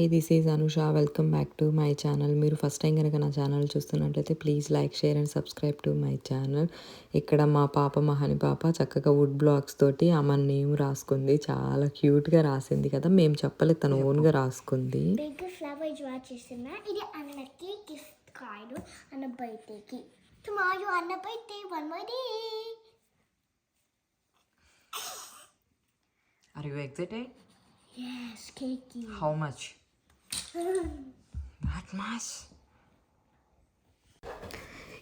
Hi this is Anusha welcome back to my channel మీరు first time కనుక నా channel చూస్తున్నట్లయితే please like share and subscribe to my channel ఇక్కడ మా పాప మహాని పాప చక్కగా వుడ్ బ్లాక్స్ తోటి ఆమె నేమ్ రాసుకుంది. చాలా క్యూట్గా రాసింది కదా. మేము చెప్పలేదు తను ఓన్గా రాసుకుంది. బిగ్ ఫ్లవర్ డ్రా చేస్తున్నా. ఇది అన్నకి గిఫ్ట్ కార్డు అన్న బర్త్డేకి టుమారో అన్న birthday one more day are you excited yes కేకి హౌ మచ్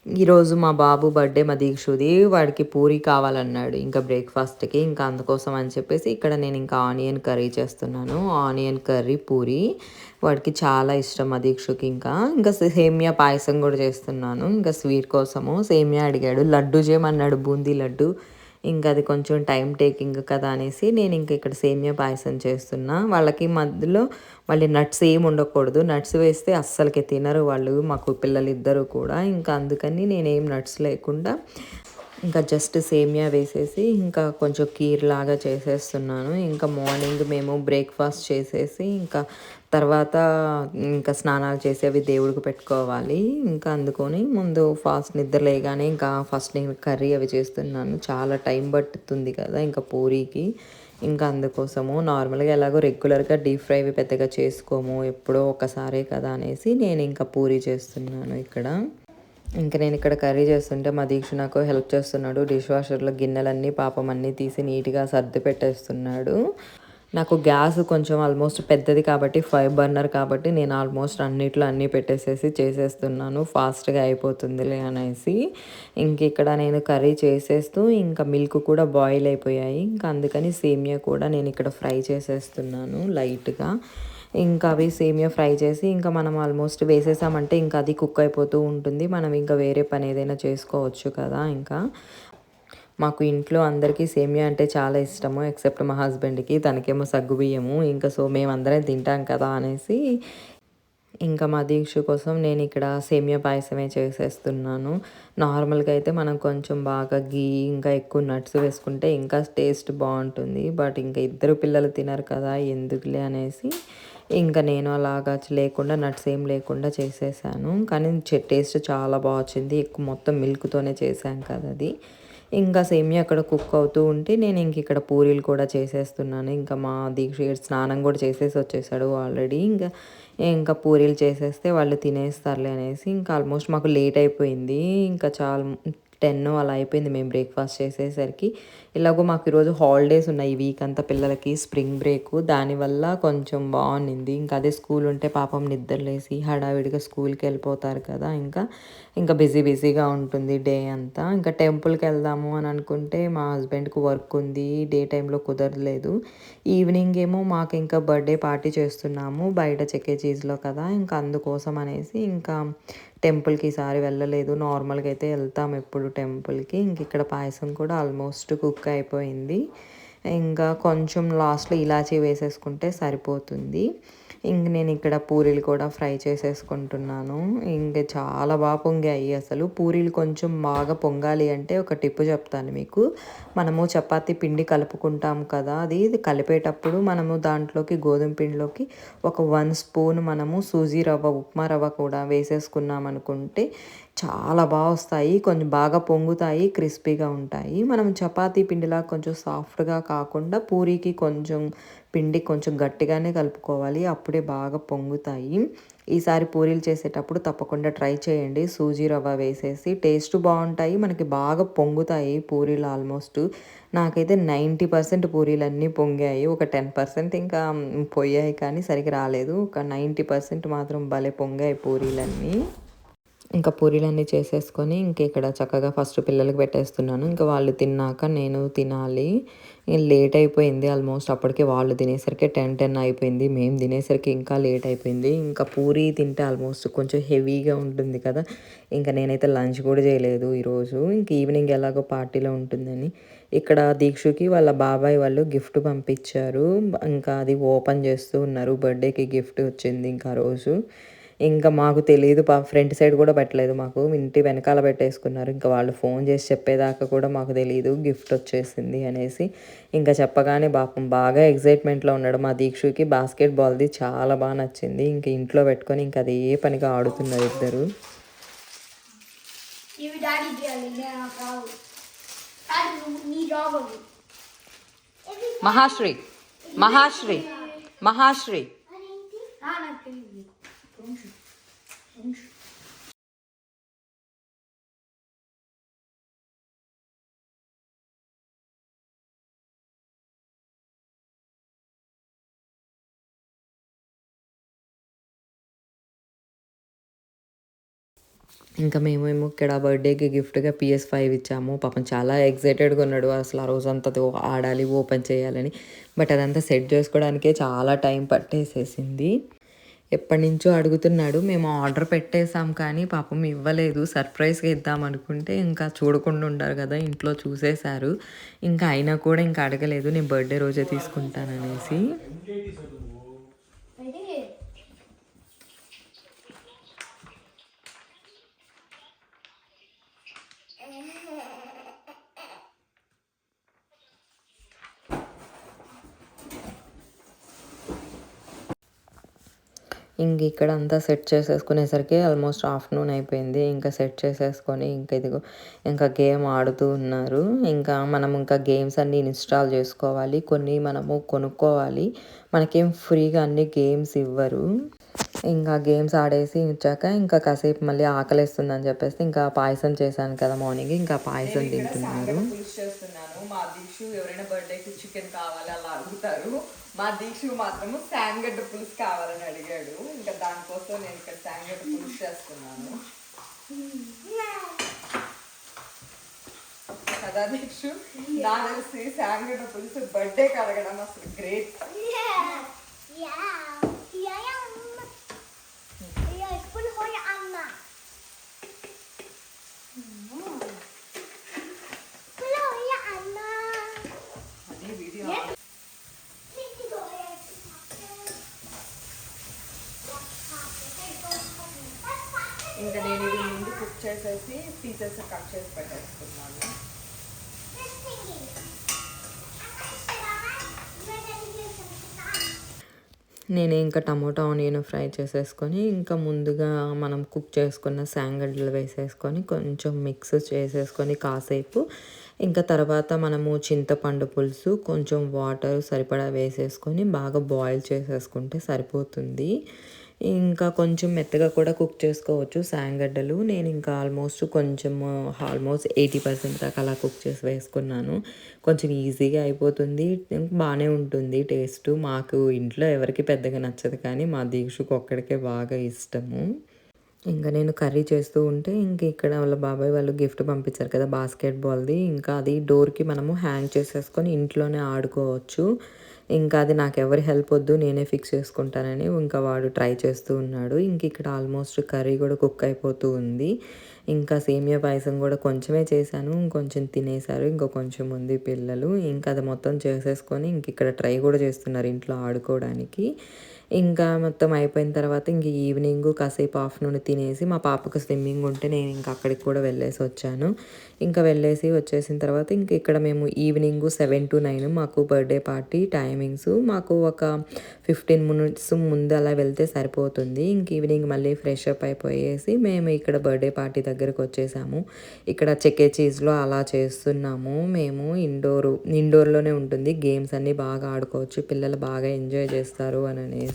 ఈరోజు మా బాబు బర్త్డే మా దీక్షుది. వాడికి పూరి కావాలన్నాడు. ఇంకా బ్రేక్ఫాస్ట్కి ఇంకా అందుకోసం అని చెప్పేసి ఇక్కడ నేను ఇంకా ఆనియన్ కర్రీ చేస్తున్నాను. Onion curry puri. వాడికి చాలా ఇష్టం మా దీక్షుకి ఇంకా. ఇంకా సేమియా పాయసం కూడా చేస్తున్నాను. ఇంకా స్వీట్ కోసము సేమియా అడిగాడు. లడ్డు చేయమన్నాడు. బూందీ లడ్డు. ఇంకా అది కొంచెం టైం టేకింగ్ కదా అనేసి నేను ఇంక ఇక్కడ సేమియా పాయసం చేస్తున్నా. వాళ్ళకి మధ్యలో మళ్ళీ నట్స్ ఏమి ఉండకూడదు. నట్స్ వేస్తే అస్సలకి తినరు వాళ్ళు మాకు పిల్లలు ఇద్దరు కూడా. ఇంకా అందుకని నేనేం నట్స్ లేకుండా ఇంకా జస్ట్ సేమియా వేసేసి ఇంకా కొంచెం కీర్ లాగా చేసేస్తున్నాను. ఇంకా మార్నింగ్ మేము బ్రేక్ఫాస్ట్ చేసేసి ఇంకా తర్వాత ఇంకా స్నానాలు చేసి అవి దేవుడికి పెట్టుకోవాలి. ఇంకా అందుకొని ముందు ఫాస్ట్ నిద్ర లేగానే ఇంకా ఫస్ట్ నేను కర్రీ అవి చేస్తున్నాను. చాలా టైం పట్టుతుంది కదా ఇంకా పూరీకి. ఇంకా అందుకోసము నార్మల్గా ఎలాగో రెగ్యులర్గా డీప్ ఫ్రైవి పెద్దగా చేసుకోము. ఎప్పుడో ఒకసారే కదా అనేసి నేను ఇంకా పూరీ చేస్తున్నాను ఇక్కడ. ఇంకా నేను ఇక్కడ కర్రీ చేస్తుంటే మా దీక్ష నాకు హెల్ప్ చేస్తున్నాడు. డిష్ వాషర్లో గిన్నెలన్నీ పాపం అన్నీ తీసి నీట్గా సర్ది పెట్టేస్తున్నాడు. నాకు గ్యాస్ కొంచెం ఆల్మోస్ట్ పెద్దది కాబట్టి ఫైవ్ బర్నర్ కాబట్టి నేను ఆల్మోస్ట్ అన్నిట్లో అన్నీ పెట్టేసేసి చేసేస్తున్నాను. ఫాస్ట్గా అయిపోతుందిలే అనేసి. ఇంక ఇక్కడ నేను కర్రీ చేసేస్తూ ఇంకా మిల్క్ కూడా బాయిల్ అయిపోయాయి. ఇంకా అందుకని సేమియా కూడా నేను ఇక్కడ ఫ్రై చేసేస్తున్నాను లైట్గా. ఇంకా అవి సేమియా ఫ్రై చేసి ఇంకా మనం ఆల్మోస్ట్ వేసేసామంటే ఇంకా అది కుక్ అయిపోతూ ఉంటుంది. మనం ఇంకా వేరే పని ఏదైనా చేసుకోవచ్చు కదా ఇంకా. మాకు ఇంట్లో అందరికీ సేమియా అంటే చాలా ఇష్టము ఎక్సెప్ట్ మా హస్బెండ్కి. తనకేమో సగ్గు బియ్యము ఇంకా సో మేమందరం తింటాం కదా అనేసి ఇంకా మా దీక్ష కోసం నేను ఇక్కడ సేమియా పాయసమే చేసేస్తున్నాను. నార్మల్గా అయితే మనం కొంచెం బాగా గీ ఇంకా ఎక్కువ నట్స్ వేసుకుంటే ఇంకా టేస్ట్ బాగుంటుంది. బట్ ఇంకా ఇద్దరు పిల్లలు తినరు కదా ఎందుకులే అనేసి ఇంకా నేను అలాగా లేకుండా నట్స్ ఏం లేకుండా చేసేసాను. కానీ టేస్ట్ చాలా బాగా వచ్చింది. ఎక్కువ మొత్తం మిల్క్తోనే చేశాను కదా అది. ఇంకా సేమియా అక్కడ కుక్ అవుతూ ఉంటే నేను ఇంక ఇక్కడ పూరీలు కూడా చేసేస్తున్నాను. ఇంకా మా దీక్ష స్నానం కూడా చేసేసి వచ్చేసాడు ఆల్రెడీ. ఇంకా ఇంకా పూరీలు చేసేస్తే వాళ్ళు తినేస్తారులే అనేసి ఇంకా ఆల్మోస్ట్ మాకు లేట్ అయిపోయింది. ఇంకా చాలా టెన్ అలా అయిపోయింది మేము బ్రేక్ఫాస్ట్ చేసేసరికి. ఇలాగో మాకు ఈరోజు హాలిడేస్ ఉన్నాయి ఈ వీక్ అంతా పిల్లలకి స్ప్రింగ్ బ్రేక్. దానివల్ల కొంచెం బాగుంది ఇంకా అదే స్కూల్ ఉంటే పాపం నిద్రలేసి హడావిడిగా స్కూల్కి వెళ్ళిపోతారు కదా. ఇంకా ఇంకా బిజీ బిజీగా ఉంటుంది డే అంతా. ఇంకా టెంపుల్కి వెళ్దాము అని అనుకుంటే మా హస్బెండ్కి వర్క్ ఉంది. డే టైంలో కుదరలేదు. ఈవినింగ్ ఏమో మాకు ఇంకా బర్త్డే పార్టీ చేస్తున్నాము బయట చెక్కే చీజ్లో కదా. ఇంకా అందుకోసం అనేసి ఇంకా టెంపుల్కి ఈసారి వెళ్ళలేదు. నార్మల్గా అయితే వెళ్తాం ఎప్పుడు టెంపుల్కి. ఇంక ఇక్కడ పాయసం కూడా ఆల్మోస్ట్ కుక్ అయిపోయింది. ఇంకా కొంచెం లాస్ట్లో ఇలాచీ వేసేసుకుంటే సరిపోతుంది. ఇంక నేను ఇక్కడ పూరీలు కూడా ఫ్రై చేసేసుకుంటున్నాను. ఇంక చాలా బాగా పొంగాయి అసలు. పూరీలు కొంచెం బాగా పొంగాలి అంటే ఒక టిప్పు చెప్తాను మీకు. మనము చపాతి పిండి కలుపుకుంటాం కదా అది కలిపేటప్పుడు మనము దాంట్లోకి గోధుమ పిండిలోకి ఒక వన్ స్పూన్ మనము సూజీ రవ్వ ఉప్మా రవ్వ కూడా వేసేసుకున్నాం అనుకుంటే చాలా బాగా వస్తాయి. కొంచెం బాగా పొంగుతాయి క్రిస్పీగా ఉంటాయి. మనం చపాతీ పిండిలా కొంచెం సాఫ్ట్గా కాకుండా పూరీకి కొంచెం పిండి కొంచెం గట్టిగానే కలుపుకోవాలి. అప్పుడే బాగా పొంగుతాయి. ఈసారి పూరీలు చేసేటప్పుడు తప్పకుండా ట్రై చేయండి. సూజీ రవ్వ వేసేసి టేస్ట్ బాగుంటాయి. మనకి బాగా పొంగుతాయి పూరీలు ఆల్మోస్ట్. నాకైతే నైంటీ పర్సెంట్ పూరీలు అన్నీ పొంగాయి. ఒక టెన్ పర్సెంట్ ఇంకా పోయాయి కానీ సరిగ్గా రాలేదు. ఒక నైంటీ పర్సెంట్ మాత్రం భలే పొంగాయి పూరీలన్నీ. ఇంకా పూరీలన్నీ చేసేసుకొని ఇంక ఇక్కడ చక్కగా ఫస్ట్ పిల్లలకి పెట్టేస్తున్నాను. ఇంకా వాళ్ళు తిన్నాక నేను తినాలి. లేట్ అయిపోయింది ఆల్మోస్ట్. అప్పటికే వాళ్ళు తినేసరికి టెన్ టెన్ అయిపోయింది. మేము తినేసరికి ఇంకా లేట్ అయిపోయింది. ఇంకా పూరి తింటే ఆల్మోస్ట్ కొంచెం హెవీగా ఉంటుంది కదా. ఇంకా నేనైతే లంచ్ కూడా చేయలేదు ఈరోజు. ఇంక ఈవినింగ్ ఎలాగో పార్టీలో ఉంటుందని. ఇక్కడ దీక్షుకి వాళ్ళ బాబాయ్ వాళ్ళు గిఫ్ట్ పంపించారు. ఇంకా అది ఓపెన్ చేస్తూ ఉన్నారు. బర్త్డేకి గిఫ్ట్ వచ్చింది ఇంకా రోజు. ఇంకా మాకు తెలియదు పా ఫ్రంట్ సైడ్ కూడా పెట్టలేదు మాకు. ఇంటి వెనకాల పెట్టేసుకున్నారు. ఇంకా వాళ్ళు ఫోన్ చేసి చెప్పేదాకా కూడా మాకు తెలియదు గిఫ్ట్ వచ్చేసింది అనేసి. ఇంకా చెప్పగానే పాపం బాగా ఎగ్జైట్మెంట్లో ఉన్నాడు మా దీక్షుకి. బాస్కెట్ బాల్ది చాలా బాగా నచ్చింది. ఇంకా ఇంట్లో పెట్టుకొని ఇంకా అదే పనిగా ఆడుతున్నారు ఇద్దరు. మహాశ్రీ మహాశ్రీ మహాశ్రీ. ఇంకా మేమేమో ఇక్కడ బర్త్డేకి గిఫ్ట్గా పిఎస్ ఫైవ్ ఇచ్చాము. పాపం చాలా ఎగ్జైటెడ్గా ఉన్నాడు. అసలు ఆ రోజంతా ఆడాలి ఓపెన్ చేయాలని. బట్ అదంతా సెట్ చేసుకోవడానికే చాలా టైం పట్టేసేసింది. ఎప్పటి నుంచో అడుగుతున్నాడు. మేము ఆర్డర్ పెట్టేసాం కానీ పాపం ఇవ్వలేదు. సర్ప్రైజ్గా ఇద్దాం అనుకుంటే ఇంకా చూడకుండా ఉండారు కదా ఇంట్లో చూసేశారు. ఇంకా అయినా కూడా ఇంకా అడగలేదు. నేను బర్త్డే రోజే తీసుకుంటాననేసి అయితే ఇంక ఇక్కడ అంతా సెట్ చేసేసుకునేసరికి ఆల్మోస్ట్ ఆఫ్టర్నూన్ అయిపోయింది. ఇంకా సెట్ చేసేసుకొని ఇంకా ఇదిగో ఇంకా గేమ్ ఆడుతూ ఉన్నారు. ఇంకా మనం ఇంకా గేమ్స్ అన్నీ ఇన్స్టాల్ చేసుకోవాలి. కొన్ని మనము కొనుక్కోవాలి. మనకేం ఫ్రీగా అన్ని గేమ్స్ ఇవ్వరు. ఇంకా గేమ్స్ ఆడేసి ఇచ్చాక ఇంకా కాసేపు మళ్ళీ ఆకలిస్తుందని చెప్పేసి ఇంకా పాయసం చేశాను కదా మార్నింగ్. ఇంకా పాయసం తింటున్నారు. పులుసు మా దీక్షు ఎవరైనా బర్త్డేకి చికెన్ కావాలి అలా అడుగుతారు. మా దీక్షు మాత్రము శాంగడ్డ పులుసు కావాలని అడిగాడు. ఇంకా దానికోసం నేను ఇక్కడ శాంగడ్డ పులుసు చేస్తున్నాను. కదా దీక్షు? నా తెలిసి శాంగడ్డ పులుసు బర్త్డే కడగడం అసలు గ్రేట్ ఇంకా నేను ఇది ముందు కుక్ చేసేసి పీసెస్ కట్ చేసి పెట్టేసుకున్నాను. నేను ఇంకా టమోటా ఆనియన్ ఫ్రై చేసేసుకొని ఇంకా ముందుగా మనం కుక్ చేసుకున్న శాంగడ్లు వేసేసుకొని కొంచెం మిక్స్ చేసేసుకొని కాసేపు. ఇంకా తర్వాత మనము చింతపండు పులుసు కొంచెం వాటర్ సరిపడా వేసేసుకొని బాగా బాయిల్ చేసేసుకుంటే సరిపోతుంది. ఇంకా కొంచెం మెత్తగా కూడా కుక్ చేసుకోవచ్చు శాంగడ్డలు. నేను ఇంకా ఆల్మోస్ట్ కొంచెం ఆల్మోస్ట్ ఎయిటీ పర్సెంట్ దాకా అలా కుక్ చేసి వేసుకున్నాను. కొంచెం ఈజీగా అయిపోతుంది. బాగానే ఉంటుంది టేస్ట్. మాకు ఇంట్లో ఎవరికి పెద్దగా నచ్చదు కానీ మా దీక్షకు ఒక్కడికే బాగా ఇష్టము. ఇంకా నేను కర్రీ చేస్తూ ఉంటే ఇంక ఇక్కడ వాళ్ళ బాబాయ్ వాళ్ళు గిఫ్ట్ పంపించారు కదా బాస్కెట్ బాల్ది ఇంకా అది డోర్కి మనము హ్యాంగ్ చేసేసుకొని ఇంట్లోనే ఆడుకోవచ్చు. ఇంకా అది నాకు ఎవరి హెల్ప్ వద్దు నేనే ఫిక్స్ చేసుకుంటానని ఇంకా వాడు ట్రై చేస్తూ ఉన్నాడు. ఇంక ఇక్కడ ఆల్మోస్ట్ కర్రీ కూడా కుక్ అయిపోతూ ఉంది. ఇంకా సేమియా పాయసం కూడా కొంచెమే చేశాను ఇంకొంచెం తినేశారు ఇంకో కొంచెం ఉంది పిల్లలు. ఇంకా అది మొత్తం చేసేసుకొని ఇంక ఇక్కడ ట్రై కూడా చేస్తున్నారు ఇంట్లో ఆడుకోవడానికి. ఇంకా మొత్తం అయిపోయిన తర్వాత ఇంక ఈవినింగ్ కాసేపు ఆఫ్టర్నూన్ తినేసి మా పాపకు స్విమ్మింగ్ ఉంటే నేను ఇంకా అక్కడికి కూడా వెళ్ళేసి వచ్చాను. ఇంకా వెళ్ళేసి వచ్చేసిన తర్వాత ఇంక ఇక్కడ మేము ఈవినింగ్ సెవెన్ టు నైన్ మాకు బర్త్డే పార్టీ టైమింగ్స్ మాకు ఒక ఫిఫ్టీన్ మినిట్స్ ముందు అలా వెళ్తే సరిపోతుంది. ఇంక ఈవినింగ్ మళ్ళీ ఫ్రెష్ అప్ అయిపోయేసి మేము ఇక్కడ బర్త్డే పార్టీ దగ్గరకు వచ్చేసాము. ఇక్కడ చెకే చీజ్లో అలా చేస్తున్నాము. మేము ఇండోర్ ఇండోర్లోనే ఉంటుంది. గేమ్స్ అన్నీ బాగా ఆడుకోవచ్చు. పిల్లలు బాగా ఎంజాయ్ చేస్తారు అని అనేసి.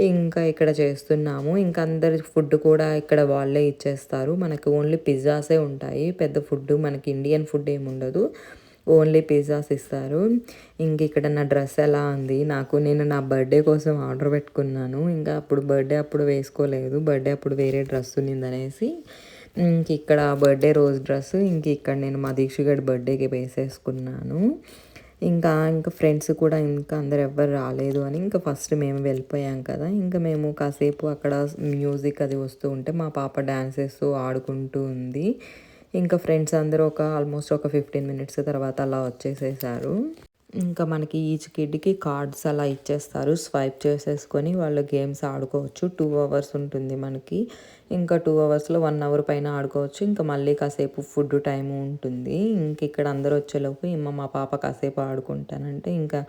ఇంకా ఇక్కడ చేస్తున్నాము. ఇంకా అందరి ఫుడ్ కూడా ఇక్కడ వాళ్ళే ఇచ్చేస్తారు. మనకి ఓన్లీ పిజ్జాసే ఉంటాయి. పెద్ద ఫుడ్ మనకి ఇండియన్ ఫుడ్ ఏమి ఉండదు. ఓన్లీ పిజ్జాస్ ఇస్తారు. ఇంక ఇక్కడ నా డ్రెస్ ఎలా ఉంది? నాకు నేను నా బర్త్డే కోసం ఆర్డర్ పెట్టుకున్నాను. ఇంకా అప్పుడు బర్త్డే అప్పుడు వేసుకోలేదు. బర్త్డే అప్పుడు వేరే డ్రెస్ ఉన్నిందనేసి ఇంక ఇక్కడ బర్త్డే రోజు డ్రెస్. ఇంక ఇక్కడ నేను మా దీక్షగాడి బర్త్డేకి వేసేసుకున్నాను. ఇంకా ఇంకా ఫ్రెండ్స్ కూడా ఇంకా అందరు ఎవ్వరు రాలేదు అని ఇంకా ఫస్ట్ మేము వెళ్ళిపోయాం కదా. ఇంకా మేము కాసేపు అక్కడ మ్యూజిక్ అది వస్తూ ఉంటే మా పాప డ్యాన్స్ వేస్తూ ఆడుకుంటూ ఉంది. ఇంకా ఫ్రెండ్స్ అందరూ ఒక ఆల్మోస్ట్ ఒక ఫిఫ్టీన్ మినిట్స్ తర్వాత అలా వచ్చేసేసారు. ఇంకా మనకి ఈచ్ కిడ్కి కార్డ్స్ అలా ఇచ్చేస్తారు. స్వైప్ చేసేసుకొని వాళ్ళు గేమ్స్ ఆడుకోవచ్చు. టూ అవర్స్ ఉంటుంది మనకి. ఇంకా టూ అవర్స్లో వన్ అవర్ పైన ఆడుకోవచ్చు. ఇంకా మళ్ళీ కాసేపు ఫుడ్ టైము ఉంటుంది. ఇంక ఇక్కడ అందరూ వచ్చేలోపు ఏమో మా పాప కాసేపు ఆడుకుంటానంటే ఇంకా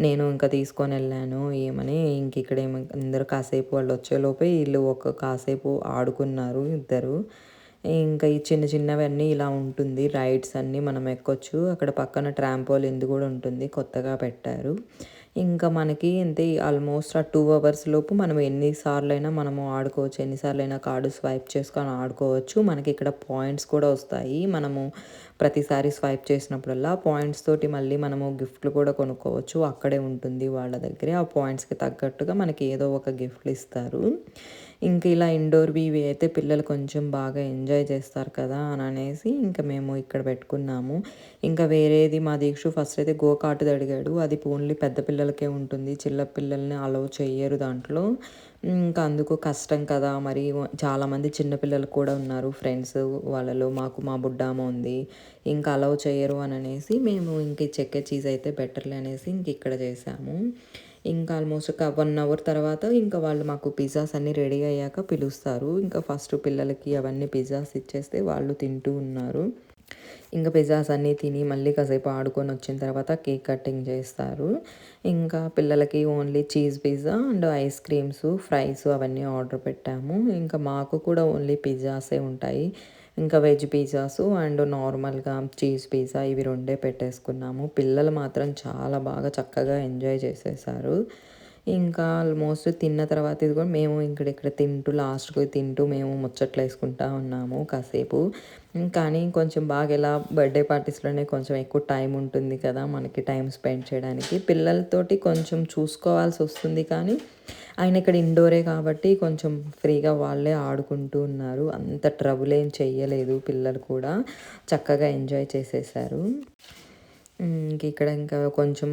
నేను ఇంకా తీసుకొని వెళ్ళాను. ఏమని ఇంక ఇక్కడ ఏమి అందరూ కాసేపు వాళ్ళు వచ్చేలోపే వీళ్ళు ఒక కాసేపు ఆడుకున్నారు ఇద్దరు. ఇంకా ఈ చిన్న చిన్నవన్నీ ఇలా ఉంటుంది. రైడ్స్ అన్నీ మనం ఎక్కొచ్చు. అక్కడ పక్కన ట్రాంపోలింది కూడా ఉంటుంది. కొత్తగా పెట్టారు. ఇంకా మనకి అంతే ఆల్మోస్ట్ ఆ టూ అవర్స్ లోపు మనం ఎన్నిసార్లు అయినా మనము ఆడుకోవచ్చు ఎన్నిసార్లు అయినా కార్డు స్వైప్ చేసుకొని ఆడుకోవచ్చు. మనకి ఇక్కడ పాయింట్స్ కూడా వస్తాయి. మనము ప్రతిసారి స్వైప్ చేసినప్పుడల్లా పాయింట్స్ తోటి మళ్ళీ మనము గిఫ్ట్లు కూడా కొనుక్కోవచ్చు. అక్కడే ఉంటుంది వాళ్ళ దగ్గరే. ఆ పాయింట్స్కి తగ్గట్టుగా మనకి ఏదో ఒక గిఫ్ట్లు ఇస్తారు. ఇంక ఇలా ఇండోర్వి ఇవి అయితే పిల్లలు కొంచెం బాగా ఎంజాయ్ చేస్తారు కదా అని అనేసి ఇంకా మేము ఇక్కడ పెట్టుకున్నాము. ఇంకా వేరేది మా దీక్షు ఫస్ట్ అయితే గో కార్టుది అడిగాడు అది ఓన్లీ పెద్ద పిల్లలకే ఉంటుంది. చిన్న పిల్లల్ని అలౌ చెయ్యరు దాంట్లో. ఇంకా అందుకు కష్టం కదా మరి. చాలామంది చిన్నపిల్లలు కూడా ఉన్నారు ఫ్రెండ్స్ వాళ్ళలో. మాకు మా బుడ్డామ ఉంది. ఇంకా అలౌ చేయరు అని అనేసి మేము ఇంక చెక్క చీజ్ అయితే బెటర్లే అనేసి ఇంక ఇక్కడ చేసాము. ఇంకా ఆల్మోస్ట్ ఒక వన్ అవర్ తర్వాత ఇంకా వాళ్ళు మాకు పిజ్జాస్ అన్నీ రెడీ అయ్యాక పిలుస్తారు. ఇంకా ఫస్ట్ పిల్లలకి అవన్నీ పిజ్జాస్ ఇచ్చేస్తే వాళ్ళు తింటూ ఉన్నారు. ఇంకా పిజ్జాస్ అన్నీ తిని మళ్ళీ కాసేపు ఆడుకొని వచ్చిన తర్వాత కేక్ కటింగ్ చేస్తారు. ఇంకా పిల్లలకి only cheese pizza and ice creams fries అవన్నీ ఆర్డర్ పెట్టాము. ఇంకా మాకు కూడా ఓన్లీ పిజ్జాసే ఉంటాయి. ఇంకా వెజ్ పిజ్జాస్ అండ్ నార్మల్గా చీజ్ పిజ్జా ఇవి రెండే పెట్టేసుకున్నాము. పిల్లలు మాత్రం చాలా బాగా చక్కగా ఎంజాయ్ చేసేసారు. ఇంకా ఆల్మోస్ట్ తిన్న తర్వాత ఇది కూడా మేము ఇక్కడ ఇక్కడ తింటూ లాస్ట్కి తింటూ మేము ముచ్చట్లు వేసుకుంటా ఉన్నాము కాసేపు. కానీ కొంచెం బాగా ఎలా బర్త్డే పార్టీస్లోనే కొంచెం ఎక్కువ టైం ఉంటుంది కదా మనకి టైం స్పెండ్ చేయడానికి. పిల్లలతోటి కొంచెం చూసుకోవాల్సి వస్తుంది కానీ ఆయన ఇక్కడ ఇండోరే కాబట్టి కొంచెం ఫ్రీగా వాళ్ళే ఆడుకుంటూ ఉన్నారు. అంత ట్రబుల్ ఏం చెయ్యలేదు పిల్లలు కూడా. చక్కగా ఎంజాయ్ చేసేసారు. ఇక్కడ ఇంకా కొంచెం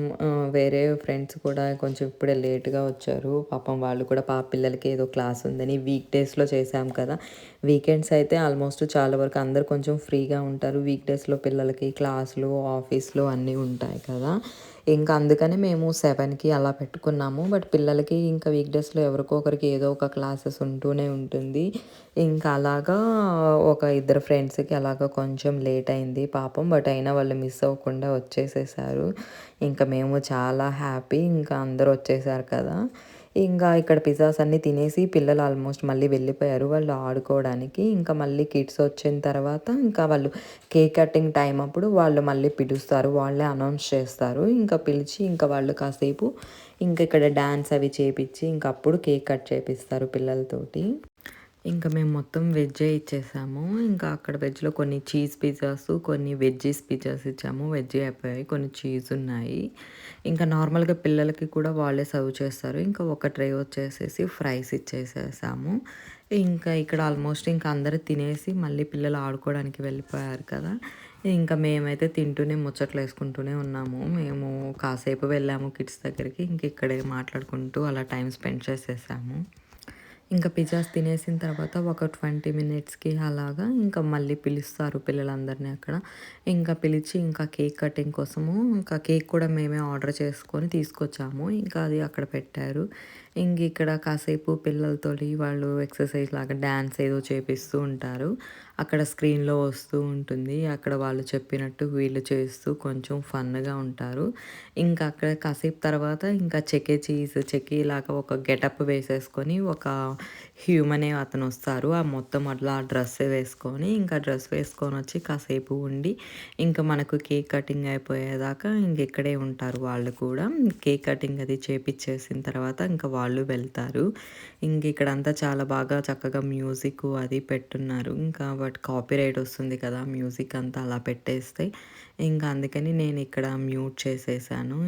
వేరే ఫ్రెండ్స్ కూడా కొంచెం ఇప్పుడే లేట్గా వచ్చారు. పాపం వాళ్ళు కూడా పాప పిల్లలకి ఏదో క్లాస్ ఉందని వీక్ డేస్లో చేసాం కదా. వీకెండ్స్ అయితే ఆల్మోస్ట్ చాలా వరకు అందరు కొంచెం ఫ్రీగా ఉంటారు. వీక్ డేస్లో పిల్లలకి క్లాసులు ఆఫీస్లు అన్నీ ఉంటాయి కదా. ఇంకా అందుకనే మేము సెవెన్కి అలా పెట్టుకున్నాము. బట్ పిల్లలకి ఇంకా వీక్డేస్లో ఎవరికో ఒకరికి ఏదో ఒక క్లాసెస్ ఉంటూనే ఉంటుంది. ఇంకా అలాగా ఒక ఇద్దరు ఫ్రెండ్స్కి అలాగా కొంచెం లేట్ అయింది పాపం. బట్ అయినా వాళ్ళు మిస్ అవ్వకుండా వచ్చేసేసారు. ఇంకా మేము చాలా హ్యాపీ. ఇంకా అందరూ వచ్చేసారు కదా. ఇంకా ఇక్కడ పిజ్జాస్ అన్నీ తినేసి పిల్లలు ఆల్మోస్ట్ మళ్ళీ వెళ్ళిపోయారు. వాళ్ళు ఆడుకోవడానికి ఇంకా మళ్ళీ కిడ్స్ వచ్చిన తర్వాత ఇంకా వాళ్ళు కేక్ కటింగ్ టైం అప్పుడు వాళ్ళు మళ్ళీ పిలుస్తారు. వాళ్ళే అనౌన్స్ చేస్తారు. ఇంకా పిలిచి ఇంకా వాళ్ళు కాసేపు ఇంకా ఇక్కడ డ్యాన్స్ అవి చేపించి ఇంకా అప్పుడు కేక్ కట్ చేపిస్తారు పిల్లలతోటి. ఇంకా మేము మొత్తం వెజ్జే ఇచ్చేసాము. ఇంకా అక్కడ వెజ్లో కొన్ని చీజ్ పిజ్జాస్ కొన్ని వెజ్జీస్ పిజ్జాస్ ఇచ్చాము. వెజ్ అయిపోయాయి. కొన్ని చీజ్ ఉన్నాయి. ఇంకా నార్మల్గా పిల్లలకి కూడా వాళ్ళే సర్వ్ చేస్తారు. ఇంకా ఒక ట్రే వచ్చేసేసి ఫ్రైస్ ఇచ్చేసేసాము. ఇంకా ఇక్కడ ఆల్మోస్ట్ ఇంకా అందరూ తినేసి మళ్ళీ పిల్లలు ఆడుకోవడానికి వెళ్ళిపోయారు కదా. ఇంకా మేమైతే తింటూనే ముచ్చట్లు వేసుకుంటూనే ఉన్నాము. మేము కాసేపు వెళ్ళాము కిడ్స్ దగ్గరికి. ఇంక ఇక్కడే మాట్లాడుకుంటూ అలా టైం స్పెండ్ చేసేసాము. ఇంకా పిజ్జాస్ తినేసిన తర్వాత ఒక ట్వంటీ మినిట్స్కి అలాగా ఇంకా మళ్ళీ పిలుస్తారు పిల్లలందరినీ అక్కడ. ఇంకా పిలిచి ఇంకా కేక్ కటింగ్ కోసము ఇంకా కేక్ కూడా మేమే ఆర్డర్ చేసుకొని తీసుకొచ్చాము. ఇంకా అది అక్కడ పెట్టారు. ఇంక ఇక్కడ కాసేపు పిల్లలతోటి వాళ్ళు ఎక్సర్సైజ్ లాగా డ్యాన్స్ ఏదో చేపిస్తూ ఉంటారు. అక్కడ స్క్రీన్లో వస్తూ ఉంటుంది. అక్కడ వాళ్ళు చెప్పినట్టు వీళ్ళు చేస్తూ కొంచెం ఫన్గా ఉంటారు. ఇంకా అక్కడ కాసేపు తర్వాత ఇంకా చెకే చీజ్ చెకే లాగా ఒక గెటప్ వేసేసుకొని ఒక హ్యూమనే అతను వస్తారు. ఆ మొత్తం అట్లా డ్రెస్ వేసుకొని ఇంకా డ్రెస్ వేసుకొని వచ్చి కాసేపు ఉండి ఇంకా మనకు కేక్ కటింగ్ అయిపోయేదాకా ఇంక ఇక్కడే ఉంటారు వాళ్ళు కూడా. కేక్ కటింగ్ అది చేపించేసిన తర్వాత ఇంకా వాళ్ళు వెళ్తారు. ఇంక ఇక్కడంతా చాలా బాగా చక్కగా మ్యూజిక్ అది పెట్టున్నారు. ఇంకా బట్ కాపీ రైట్ వస్తుంది కదా మ్యూజిక్ అంతా అలా పెట్టేస్తే. ఇంకా అందుకని నేను ఇక్కడ మ్యూట్ చేసేసాను.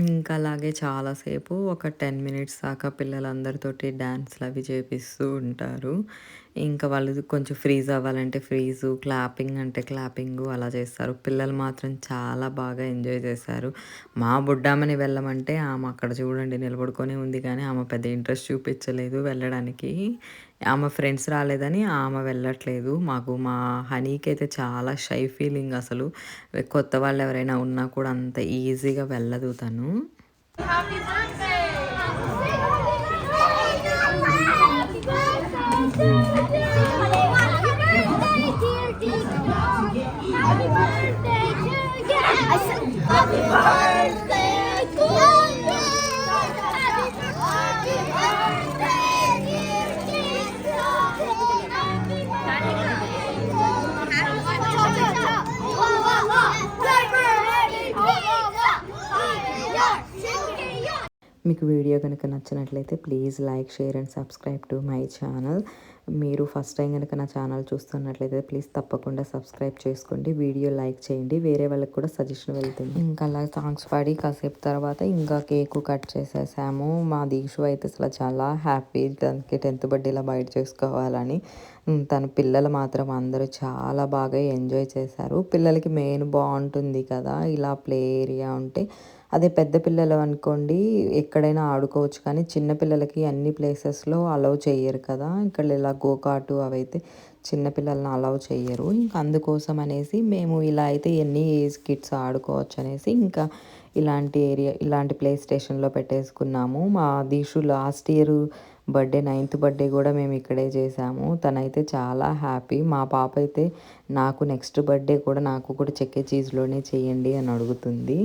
ఇంకా అలాగే చాలాసేపు ఒక టెన్ మినిట్స్ దాకా పిల్లలందరితోటి డ్యాన్స్లు అవి చేపిస్తూ ఉంటారు. ఇంకా వాళ్ళు కొంచెం ఫ్రీజ్ అవ్వాలంటే ఫ్రీజు క్లాపింగ్ అంటే క్లాపింగ్ అలా చేస్తారు. పిల్లలు మాత్రం చాలా బాగా ఎంజాయ్ చేశారు. మా బుడ్డామని వెళ్ళమంటే ఆమె అక్కడ చూడండి నిలబడుకొని ఉంది కానీ ఆమె పెద్ద ఇంట్రెస్ట్ చూపించలేదు వెళ్ళడానికి. ఆమె ఫ్రెండ్స్ రాలేదని ఆమె వెళ్ళట్లేదు. మాకు మా హనీకి అయితే చాలా షై ఫీలింగ్ అసలు. కొత్త వాళ్ళు ఎవరైనా ఉన్నా కూడా అంత ఈజీగా వెళ్ళదు తను. Happy మీకు వీడియో కనుక నచ్చినట్లయితే please like share and subscribe to my channel. మీరు ఫస్ట్ టైం కనుక నా ఛానల్ చూస్తున్నట్లయితే ప్లీజ్ తప్పకుండా సబ్స్క్రైబ్ చేసుకోండి. వీడియో లైక్ చేయండి. వేరే వాళ్ళకి కూడా సజెషన్ వెళ్తుంది. ఇంకా అలా సాంగ్స్ పాడి కాసేపు తర్వాత ఇంకా కేక్ కట్ చేసేసాము. మా దీక్షు అయితే అసలు చాలా హ్యాపీ. దానికి టెన్త్ బర్త్డేలా బయట చేసుకోవాలని. తన పిల్లలు మాత్రం అందరూ చాలా బాగా ఎంజాయ్ చేశారు. పిల్లలకి మెయిన్ బాగుంటుంది కదా. ఇలా ప్లే ఏరియా ఉంటే అదే పెద్ద పిల్లలు అనుకోండి ఎక్కడైనా ఆడుకోవచ్చు కానీ చిన్న పిల్లలకి అన్ని ప్లేసెస్లో అలౌ చేయరు కదా. ఇక్కడ ఇలా గోకాటు అవైతే చిన్నపిల్లల్ని అలౌ చేయరు ఇంకా అందుకోసం అనేసి మేము ఇలా అయితే ఎన్ని ఏజ్ కిడ్స్ ఆడుకోవచ్చు అనేసి ఇంకా ఇలాంటి ఏరియా ఇలాంటి ప్లే స్టేషన్లో పెట్టేసుకున్నాము. మా Dishu last year birthday ninth birthday కూడా మేము ఇక్కడే చేసాము. తనైతే చాలా హ్యాపీ మా పాప అయితే నాకు నెక్స్ట్ బర్త్డే కూడా నాకు కూడా చెక్కే చీజ్లోనే చేయండి అని అడుగుతుంది.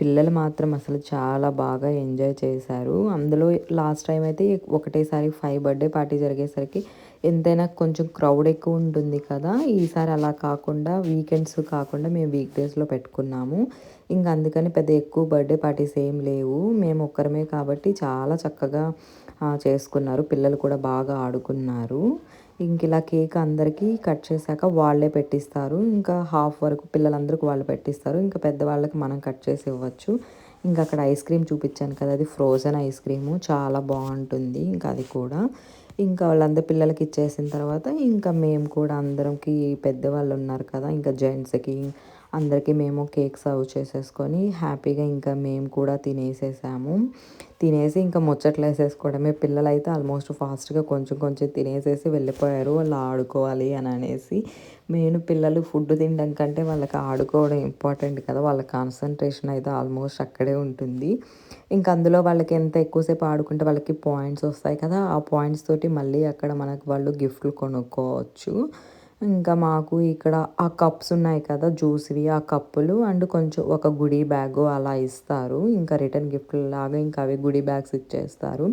పిల్లలు మాత్రం అసలు చాలా బాగా ఎంజాయ్ చేశారు. అందులో లాస్ట్ టైం అయితే ఒకటేసారి ఫైవ్ బర్త్డే పార్టీ జరిగేసరికి ఎంతైనా కొంచెం క్రౌడ్ ఎక్కువ ఉంటుంది కదా. ఈసారి అలా కాకుండా వీకెండ్స్ కాకుండా మేము వీక్ డేస్లో పెట్టుకున్నాము. ఇంకా అందుకని పెద్ద ఎక్కువ బర్త్డే పార్టీస్ ఏం లేవు. మేము ఒక్కరమే కాబట్టి చాలా చక్కగా చేసుకున్నారు. పిల్లలు కూడా బాగా ఆడుకున్నారు. ఇంక ఇలా కేక్ అందరికీ కట్ చేశాక వాళ్ళే పెట్టిస్తారు. ఇంకా హాఫ్ వరకు పిల్లలందరికీ వాళ్ళు పెట్టిస్తారు. ఇంకా పెద్దవాళ్ళకి మనం కట్ చేసి ఇవ్వచ్చు. ఇంకా అక్కడ ఐస్ క్రీమ్ చూపించాను కదా అది ఫ్రోజన్ ఐస్ క్రీము. చాలా బాగుంటుంది ఇంకా అది కూడా. ఇంకా వాళ్ళందరి పిల్లలకి ఇచ్చేసిన తర్వాత ఇంకా మేము కూడా అందరంకి పెద్దవాళ్ళు ఉన్నారు కదా ఇంకా జెంట్స్కి అందరికీ మేము కేక్ సర్వ్ చేసేసుకొని హ్యాపీగా ఇంకా మేము కూడా తినేసేసాము. తినేసి ఇంకా ముచ్చట్లు వేసేసుకోవడమే. పిల్లలైతే ఆల్మోస్ట్ ఫాస్ట్గా కొంచెం కొంచెం తినేసేసి వెళ్ళిపోయారు. వాళ్ళు ఆడుకోవాలి అని అనేసి. మెయిన్ పిల్లలు ఫుడ్ తినడం కంటే వాళ్ళకి ఆడుకోవడం ఇంపార్టెంట్ కదా. వాళ్ళ కాన్సన్ట్రేషన్ అయితే ఆల్మోస్ట్ అక్కడే ఉంటుంది. ఇంకా అందులో వాళ్ళకి ఎంత ఎక్కువసేపు ఆడుకుంటే వాళ్ళకి పాయింట్స్ వస్తాయి కదా. ఆ పాయింట్స్ తోటి మళ్ళీ అక్కడ మనకు వాళ్ళు గిఫ్ట్లు కొనుక్కోవచ్చు. ఇంకా మాకు ఇక్కడ ఆ కప్స్ ఉన్నాయి కదా జ్యూస్వి ఆ కప్పులు అండ్ కొంచెం ఒక గుడి బ్యాగ్ అలా ఇస్తారు. ఇంకా రిటర్న్ గిఫ్ట్ లాగా ఇంకా అవి గుడి బ్యాగ్స్ ఇచ్చేస్తారు.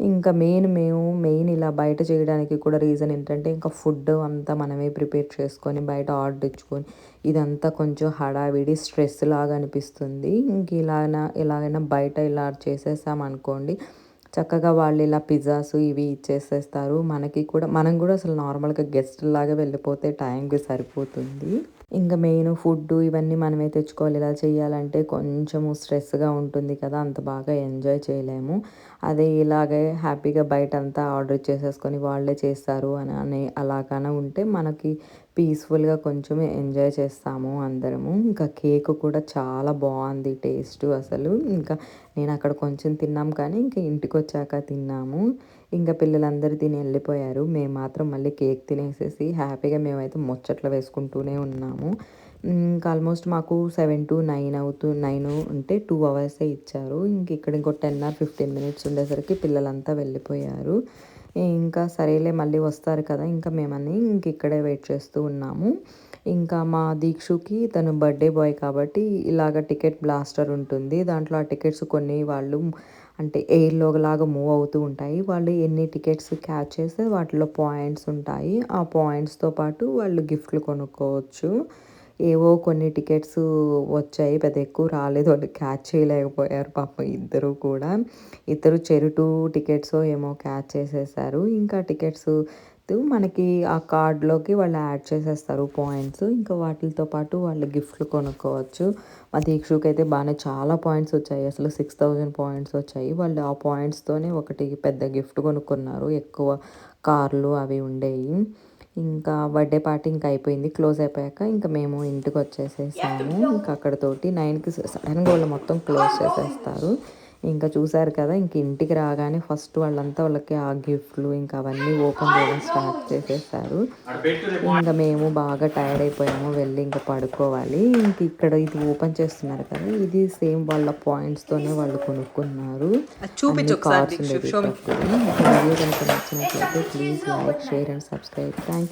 ఇంకా మెయిన్ మేము మెయిన్ ఇలా బయట చేయడానికి కూడా రీజన్ ఏంటంటే ఇంకా ఫుడ్ అంతా మనమే ప్రిపేర్ చేసుకొని బయట ఆర్డర్ ఇచ్చుకొని ఇదంతా కొంచెం హడావిడి స్ట్రెస్ లాగా అనిపిస్తుంది. ఇంక ఇలాగైనా ఎలాగైనా బయట ఇలా చేసేసాం అనుకోండి చక్కగా వాళ్ళు ఇలా పిజ్జాస్ ఇవి ఇచ్చేసేస్తారు. మనకి కూడా మనం కూడా అసలు నార్మల్గా గెస్ట్ లాగా వెళ్ళిపోతే టైంకి సరిపోతుంది. ఇంకా మెయిన్ ఫుడ్ ఇవన్నీ మనమే తెచ్చుకోవాలి. ఇలా చేయాలంటే కొంచెము స్ట్రెస్గా ఉంటుంది కదా అంత బాగా ఎంజాయ్ చేయలేము. అదే ఇలాగే హ్యాపీగా బయట అంతా ఆర్డర్ చేసేసుకొని వాళ్ళే చేస్తారు అని అని అలాగనే ఉంటే మనకి పీస్ఫుల్గా కొంచెం ఎంజాయ్ చేస్తాము అందరము. ఇంకా కేక్ కూడా చాలా బాగుంది టేస్ట్ అసలు. ఇంకా నేను అక్కడ కొంచెం తిన్నాం కానీ ఇంకా ఇంటికి వచ్చాక తిన్నాము. ఇంకా పిల్లలందరూ తిని వెళ్ళిపోయారు మేము మాత్రం మళ్ళీ కేక్ తినేసేసి హ్యాపీగా మేమైతే ముచ్చట్లు వేసుకుంటూనే ఉన్నాము. ఇంకా ఆల్మోస్ట్ మాకు సెవెన్ టు నైన్ అవుతూ నైన్ ఉంటే టూ అవర్సే ఇచ్చారు. ఇంక ఇక్కడ ఇంకో టెన్ ఆర్ ఫిఫ్టీన్ మినిట్స్ ఉండేసరికి పిల్లలంతా వెళ్ళిపోయారు. ఇంకా సరేలే మళ్ళీ వస్తారు కదా. ఇంకా మేమని ఇంక ఇక్కడే వెయిట్ చేస్తూ ఉన్నాము. ఇంకా మా దీక్షుకి తను బర్త్డే బాయ్ కాబట్టి ఇలాగ టికెట్ బ్లాస్టర్ ఉంటుంది. దాంట్లో ఆ టికెట్స్ కొన్ని వాళ్ళు అంటే ఎయిర్లో లాగా మూవ్ అవుతూ ఉంటాయి. వాళ్ళు ఎన్ని టికెట్స్ క్యాచ్ చేస్తే వాటిలో పాయింట్స్ ఉంటాయి. ఆ పాయింట్స్తో పాటు వాళ్ళు గిఫ్ట్లు కొనుక్కోవచ్చు. ఏవో కొన్ని టికెట్స్ వచ్చాయి పెద్ద ఎక్కువ రాలేదు వాళ్ళు క్యాచ్ చేయలేకపోయారు పాపం ఇద్దరు కూడా. ఇద్దరు చెరుటు టికెట్స్ ఏమో క్యాచ్ చేసేసారు. ఇంకా టికెట్స్ మనకి ఆ కార్డ్లోకి వాళ్ళు యాడ్ చేసేస్తారు పాయింట్స్. ఇంకా వాటితో పాటు వాళ్ళు గిఫ్ట్లు కొనుక్కోవచ్చు. మా దీక్షుకి అయితే బాగానే చాలా పాయింట్స్ వచ్చాయి. అసలు సిక్స్ థౌజండ్ పాయింట్స్ వచ్చాయి. వాళ్ళు ఆ పాయింట్స్తోనే ఒకటి పెద్ద గిఫ్ట్ కొనుక్కున్నారు. ఎక్కువ కార్లు అవి ఉండేవి ఇంకా బర్త్డే పార్టీ ఇంకా అయిపోయింది. క్లోజ్ అయిపోయాక ఇంకా మేము ఇంటికి వచ్చేసేసాము. ఇంకా అక్కడతోటి నైన్కి సడన్గా వాళ్ళు మొత్తం క్లోజ్ చేసేస్తారు. ఇంకా చూసారు కదా ఇంక ఇంటికి రాగానే ఫస్ట్ వాళ్ళంతా వాళ్ళకి ఆ గిఫ్ట్లు ఇంకా అవన్నీ ఓపెన్ చేయడం స్టార్ట్ చేసేసారు. ఇంకా మేము బాగా టైర్డ్ అయిపోయాము వెళ్ళి ఇంకా పడుకోవాలి. ఇంక ఇక్కడ ఇది ఓపెన్ చేస్తున్నారు కదా ఇది సేమ్ వాళ్ళ పాయింట్స్ తోనే వాళ్ళు కొనుక్కున్నారు. కార్డ్స్ ఉండేవి please like share and subscribe. Thank